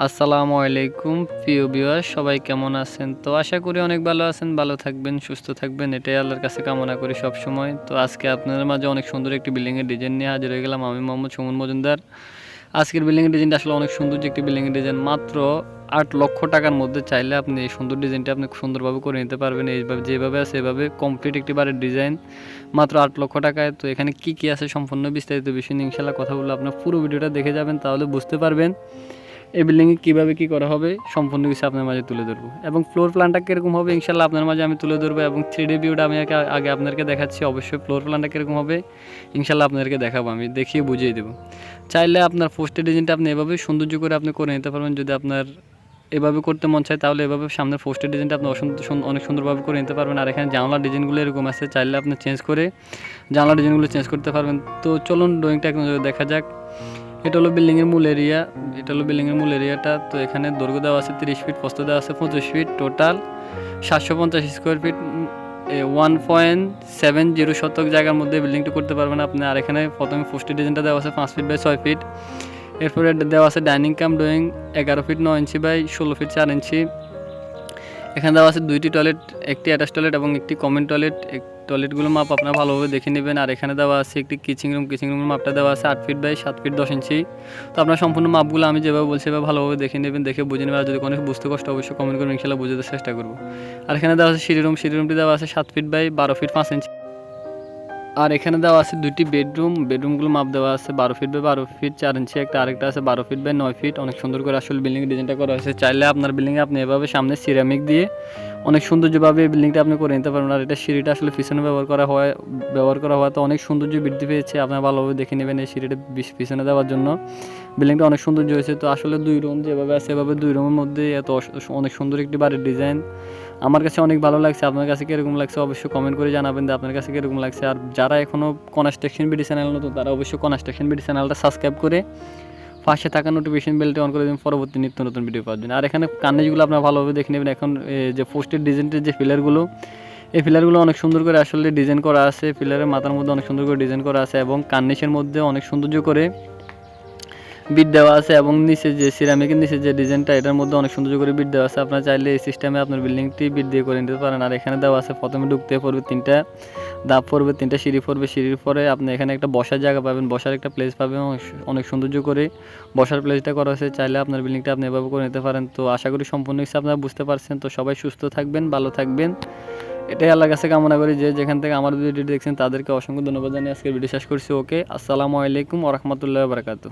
আসসালামু আলাইকুম, প্রিয় ভিউয়ার সবাই কেমন আছেন? তো আশা করি অনেক ভালো আছেন, ভালো থাকবেন, সুস্থ থাকবেন, এটাই আল্লাহর কাছে কামনা করি সব সময় তো আজকে আপনাদের মাঝে অনেক সুন্দর একটি বিল্ডিংয়ের ডিজাইন নিয়ে হাজির হয়ে গেলাম আমি, মোহাম্মদ সুমন মজুমদার। আজকের বিল্ডিংয়ের ডিজাইনটা আসলে অনেক সুন্দর যে একটি বিল্ডিংয়ের ডিজাইন, মাত্র আট লক্ষ টাকার মধ্যে চাইলে আপনি এই সুন্দর ডিজাইনটা আপনি সুন্দরভাবে করে নিতে পারবেন। এইভাবে যেভাবে আছে, এভাবে কমপ্লিট একটি বাড়ির ডিজাইন, মাত্র আট লক্ষ টাকায়। তো এখানে কি কি আছে সম্পূর্ণ বিস্তারিত বিষয় নিয়ে ইনশাল্লাহ কথা বললে আপনার পুরো ভিডিওটা দেখে যাবেন, তাহলে বুঝতে পারবেন। এই বিল্ডিংয়ে কীভাবে কী করা হবে, সম্পূর্ণ কিছু আপনার মাঝে তুলে ধরবো। এবং ফ্লোর প্ল্যানটা কীরকম হবে ইনশাল্লাহ আপনার মাঝে আমি তুলে ধরবো এবং থ্রি ডি ভিউটা আমি আগে আপনাদেরকে দেখাচ্ছি, অবশ্যই ফ্লোর প্ল্যানটা কীরকম হবে ইনশাল্লাহ আপনাদেরকে দেখাবো, আমি দেখিয়ে বুঝিয়ে দেবো। চাইলে আপনার পোস্টের ডিজাইনটা আপনি এভাবে সৌন্দর্য করে আপনি করে নিতে পারবেন, যদি আপনার এভাবে করতে মন চায়, তাহলে এভাবে সামনের পোস্টের ডিজাইনটা আপনি সুন- অনেক সুন্দরভাবে করে নিতে পারবেন। আর এখানে জানলার ডিজাইনগুলো এরকম আছে, চাইলে আপনি চেঞ্জ করে জানলার ডিজাইনগুলো চেঞ্জ করতে পারবেন। তো চলুন ড্রয়িংটা নজরে দেখা যাক। এটা হলো বিল্ডিংয়ের মূল এরিয়া এটা হলো বিল্ডিংয়ের মূল এরিয়াটা তো এখানে দৈর্ঘ্য দেওয়া আছে তিরিশ ফিট প্রস্থ দেওয়া আছে পঁচিশ ফিট টোটাল সাতশো পঞ্চাশ square feet one point seven zero শতক জায়গার মধ্যে বিল্ডিংটা করতে পারবেন আপনি। আর এখানে প্রথমে ফুস্টি ডিজাইনটা দেওয়া আছে পাঁচ ফিট বাই ছয় ফিট এরপরে দেওয়া আছে ডাইনিং কাম ডোয়িং এগারো ফিট নয় ইঞ্চি বাই ষোলো ফিট চার ইঞ্চি। এখানে দেওয়া আছে দুইটি টয়লেট একটি অ্যাটাচ টয়লেট এবং একটি কমেন্ট টয়লেট টয়লেটগুলো মাপ আপনারা ভালোভাবে দেখে নেবেন। আর এখানে দেওয়া আছে একটি কিচিং রুম কিচিং রুমের মাপটা দেওয়া আছে আট ফিট বাই সাত ফিট দশ ইঞ্চি। তো আপনার সম্পূর্ণ মাপগুলো আমি যেভাবে বলছি এভাবে ভালোভাবে দেখে নেবেন। দেখে বুঝে নেবেন। আর যদি কোনো বুঝতে কষ্ট অবশ্যই কমেন্ট করবেন। ইনশাল্লাহ বুঝতে চেষ্টা করব। আর এখানে দেওয়া আছে সিঁড়ি রুম সিঁড়ি রুমটি দেওয়া আছে সাত ফিট বাই বারো ফিট পাঁচ ইঞ্চি। আর এখানে দেওয়া আছে দুইটি বেডরুম, বেডরুমগুলো মাপ দেওয়া আছে বারো ফিট বাই বারো ফিট, চার ইঞ্চি একটা, আরেকটা আছে বারো ফিট বাই নয় ফিট। অনেক সুন্দর করে আসলে বিল্ডিং ডিজাইনটা করা হয়েছে। চাইলে আপনার বিল্ডিংয়ে আপনি এভাবে সামনে সিরামিক দিয়ে অনেক সৌন্দর্যভাবে এই বিল্ডিংটা আপনি করে নিতে পারবেন আর এটা সিঁড়িটা আসলে পিছনে ব্যবহার করা হয়, ব্যবহার করা হওয়াতে অনেক সৌন্দর্য বৃদ্ধি পেয়েছে। আপনারা ভালোভাবে দেখে নেবেন এই সিঁড়িটা পিছনে দেওয়ার জন্য। বিল্ডিংটা অনেক সৌন্দর্য হয়েছে। তো আসলে দুই রুম যেভাবে আছে, এভাবে দুই রুমের মধ্যে এত অনেক সুন্দর একটি বাড়ির ডিজাইন আমার কাছে অনেক ভালো লাগছে, আপনার কাছে কীরকম লাগছে অবশ্যই কমেন্ট করে জানাবেন যে আপনার কাছে কীরকম লাগছে। আর যারা এখনও কনস্ট্রাকশন বিডি চ্যানেল নতুন, তারা অবশ্যই কনস্ট্রাকশন বিডি চ্যানেলটা সাবস্ক্রাইব করে পাশে থাকা নোটিফিকেশন বেলটি অন করে দিন, পরবর্তী নিত্য নতুন ভিডিও পাওয়ার জন্য। আর এখানে কানেজগুলো আপনারা ভালোভাবে দেখে নেবেন। এখন যে পোস্টের ডিজাইনটির যে ফিলারগুলো এই ফিলারগুলো অনেক সুন্দর করে আসলে ডিজাইন করা আছে। ফিলারের মাথার মধ্যে অনেক সুন্দর করে ডিজাইন করা আছে এবং কার্নিশের মধ্যে অনেক সৌন্দর্য করে বিট দেওয়া আছে এবং নিচে যে সিরামিকের নিচে যে ডিজাইনটা এটার মধ্যে অনেক সুন্দর করে বিট দেওয়া আছে। আপনারা চাইলে এই সিস্টেমে আপনার বিল্ডিংটি বিট দিয়ে করে নিতে পারেন। আর এখানে দেওয়া আছে, প্রথমে ঢুকতে পড়বে তিনটা ধাপ পড়বে তিনটা, সিঁড়ি পড়বে সিঁড়ির পরে আপনি এখানে একটা বসার জায়গা পাবেন। বসার একটা প্লেস পাবেন, অনেক- সৌন্দর্য করে বসার প্লেসটা করা হয়েছে চাইলে আপনার বিল্ডিংটা আপনি এভাবে করে নিতে পারেন। তো আশা করি সম্পূর্ণ কিছু আপনারা বুঝতে পারছেন। তো সবাই সুস্থ থাকবেন, ভালো থাকবেন। এটাই আল্লাহর কাছে কামনা করি যে যেখান থেকে আমার ভিডিওটি দেখছেন, তাদেরকে অসংখ্য ধন্যবাদ জানিয়ে আজকে ভিডিও শেষ করছি। ওকে, আসসালামু আলাইকুম ওরহমতুল্লাহ বারকাতু